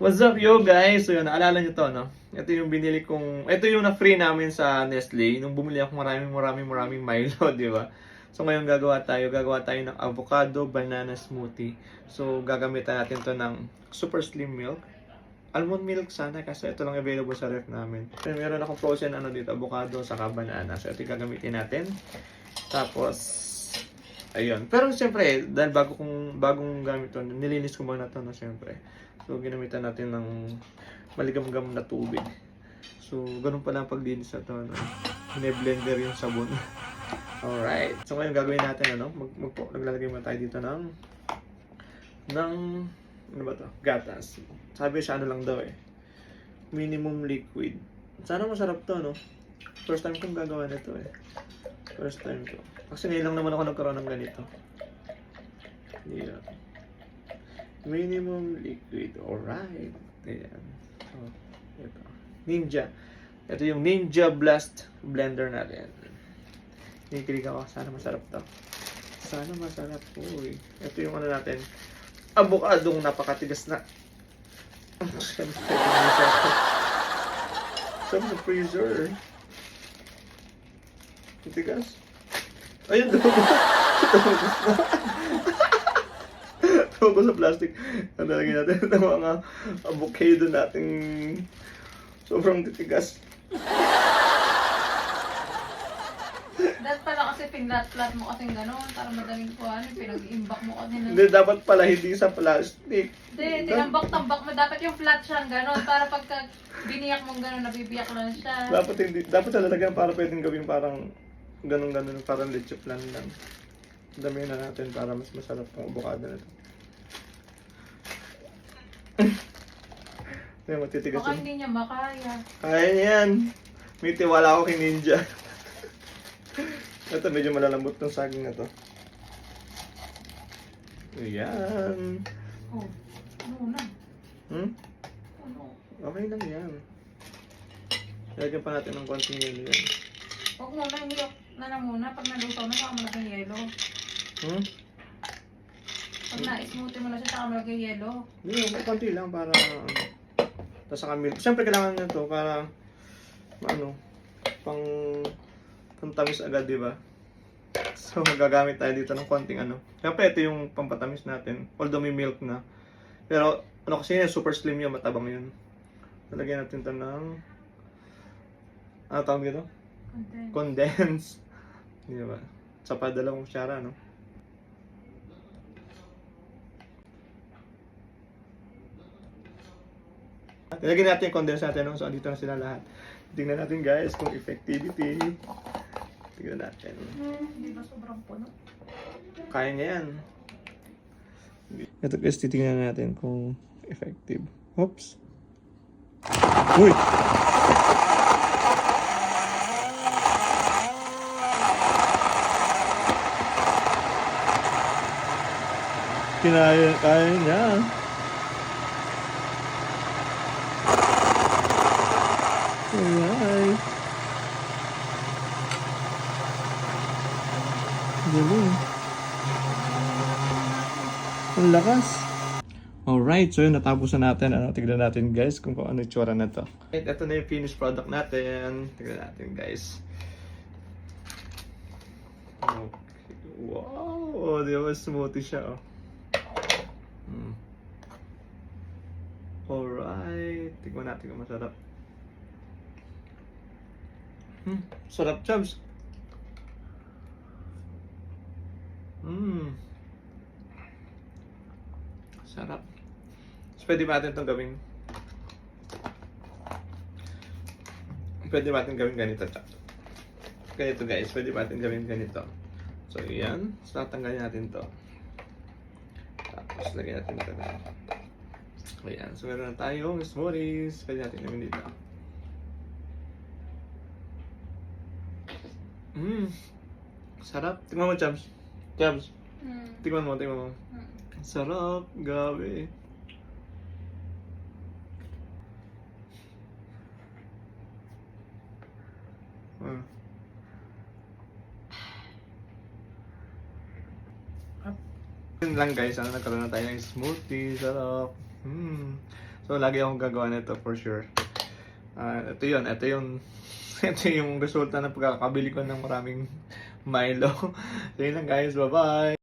What's up yo guys? So yun, naalala nyo to no? Ito yung binili kong, ito yung na-free namin sa Nestle nung bumili ako maraming maraming maraming Milo, di ba? So ngayon gagawa tayo, gagawa tayo ng avocado banana smoothie. So gagamitan natin to ng super slim milk. Almond milk sana kasi ito lang available sa ref namin. So, meron akong frozen ano dito, avocado saka banana. So ito gagamitin natin. Tapos ayun. Pero siyempre, dahil bago kong bagong gamit to, nilinis ko muna to no siyempre. So ginamitan natin ng maligam-gam na tubig. So ganun pala ang paglinis na to. No? Bine-blender yung sabon. Alright. So ngayon gagawin natin ano, mag, mag naglalagay muna tayo dito ng ng ano ba to? Gatas. Sabi siya ano lang daw eh. Minimum liquid. Sana masarap to no. First time kong gagawa nito eh. First time ko. Kasi ngayon lang naman ako nagkaroon ng ganito. Yeah. Minimum liquid. Alright. Ayan. So, ito. Ninja. Ito yung Ninja Blast blender natin. Kinikilig ako. Sana masarap to. Sana masarap. Uy. Ito yung ano natin. Avocadong napakatigas na. Siyempre. Sa freezer. Titigas. Ayun, dugo. Tumugas na. Tumugas sa plastic. Ang natin ng mga avocado nating sobrang titigas. Dahil pala kasi pinlat-plat mo kasing gano'n para madaling kuhan, pinag-imbak mo kasi. Hindi, dapat pala hindi sa plastic. Hindi, tinambak-tambak mo. Dapat yung flat siyang gano'n para pagka biniyak mong gano'n, nabibiyak lang siya. Dapat hindi, dapat talaga para pwedeng gawin parang ganun-ganun, parang leche plan lang. Damihan na natin para mas masarap ang avocado na ito. Ay, matitigas Baka yun. hindi niya makaya. Kaya niya yan. May tiwala ako kay Ninja. Ito, medyo malalambot ng saging na to. Ayan. Oh, ano na? Hmm? Ano? Okay lang yan. Lagyan pa natin ng konting yelo yan. Huwag muna, umiyok na lang muna. Pag naluto na, saka mo lagay yelo. Hmm? Pag na-smoothie mo na siya, saka mo lagay yelo. Hindi, yeah, konti lang para. Tapos saka milk. Siyempre kailangan nyo to para ano, pang pantamis agad, di ba? So, magagamit tayo dito ng konting ano. Siyempre, ito yung pampatamis natin. Although may milk na. Pero, ano kasi yun, super slim yun, matabang yun. Lalagyan natin to ng ano tawag dito? Content. Condense. Di ba? Sa padalawang kutsara, no? Nilagyan natin yung condense natin, no? So, andito na sila lahat. Tingnan natin, guys, kung effectivity. Tingnan natin. Hindi ba sobrang puno? Kaya niya yan. Ito guys, titingnan natin kung effective. Oops. Uy! Kinaya, kaya niya. Alright. Galing. Ang lakas. Alright, so yun, natapos na natin. Ano, tignan natin guys kung ano yung tsura na to. Right, ito na yung finished product natin. Tignan natin guys. Okay. Wow! Di ba smoothie siya oh. Hmm. Alright. Tignan natin kung masarap. Hmm, sarap chubs. Hmm. Sarap. So, pwede ba natin itong gawin? Pwede ba natin gawin ganito, chap? Ganito guys, pwede ba natin gawin ganito? So, yan. So, tatanggalin natin to. Tapos, lagyan natin ito na. Ayan. So, meron na tayong smoothies. Pwede natin gawin dito. Mmm. Sarap. Tingnan mo, Chubs. Chubs. Hmm. Tingnan mo, tingnan mo. Hmm. Sarap. Gabi. Yun lang guys, ano, nagkaroon na tayo ng smoothie, sarap. Hmm. So, lagi akong gagawa nito for sure. Ah, ito yun. Ito yung, ito yung resulta ng pagkakabili ko ng maraming Milo. so, yun lang guys. Bye-bye!